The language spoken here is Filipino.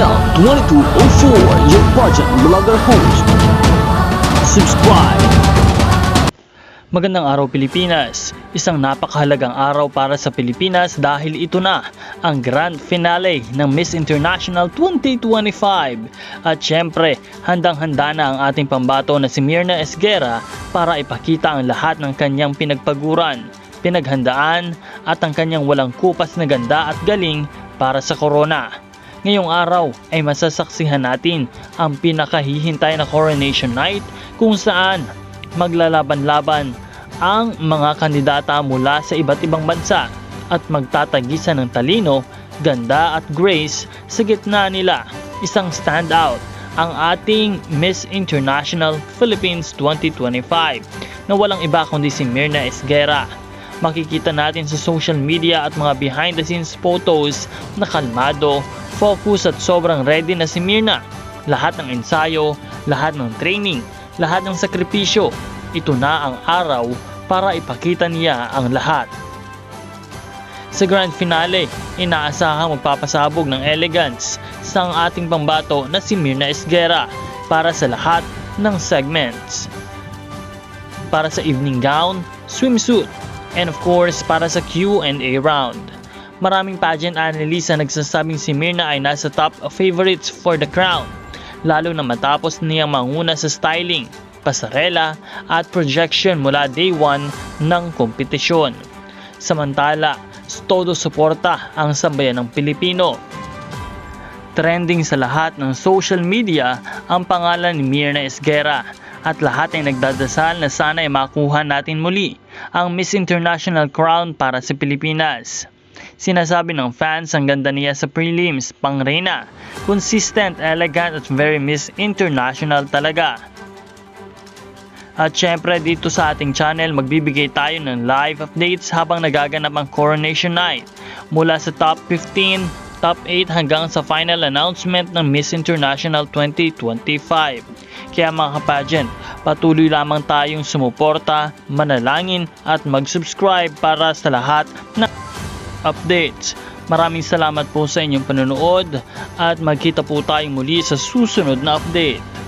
Mel 2204, your budget vlogger host. Subscribe. Magandang araw Pilipinas! Isang napakahalagang araw para sa Pilipinas dahil ito na ang grand finale ng Miss International 2025. At syempre, handang-handa na ang ating pambato na si Mirna Esguera para ipakita ang lahat ng kanyang pinagpaguran, pinaghandaan at ang kanyang walang kupas na ganda at galing para sa corona. Ngayong araw ay masasaksihan natin ang pinakahihintay na coronation night kung saan maglalaban-laban ang mga kandidata mula sa iba't ibang bansa at magtatagisan ng talino, ganda at grace sa gitna nila. Isang standout ang ating Miss International Philippines 2025 na walang iba kundi si Mirna Esguera. Makikita natin sa social media at mga behind the scenes photos na kalmado, focus at sobrang ready na si Mirna. Lahat ng ensayo, lahat ng training, lahat ng sakripisyo, ito na ang araw para ipakita niya ang lahat. Sa grand finale, inaasahang magpapasabog ng elegance sa ang ating pambato na si Mirna Esguera para sa lahat ng segments. Para sa evening gown, swimsuit, and of course para sa Q&A round. Maraming pageant analysts na nagsasabing si Mirna ay nasa top favorites for the crown, lalo na matapos niyang manguna sa styling, pasarela at projection mula day 1 ng kompetisyon. Samantala, todo suporta ang sambayan ng Pilipino. Trending sa lahat ng social media ang pangalan ni Mirna Esguera at lahat ay nagdadasal na sana ay makuha natin muli ang Miss International crown para sa Pilipinas. Sinasabi ng fans ang ganda niya sa prelims, pang reyna, consistent, elegant at very Miss International talaga. At syempre dito sa ating channel magbibigay tayo ng live updates habang nagaganap ang coronation night mula sa top 15, top 8 hanggang sa final announcement ng Miss International 2025. Kaya mga kapageant, patuloy lamang tayong sumuporta, manalangin at mag-subscribe para sa lahat ng updates. Maraming salamat po sa inyong panonood at magkita po tayong muli sa susunod na update.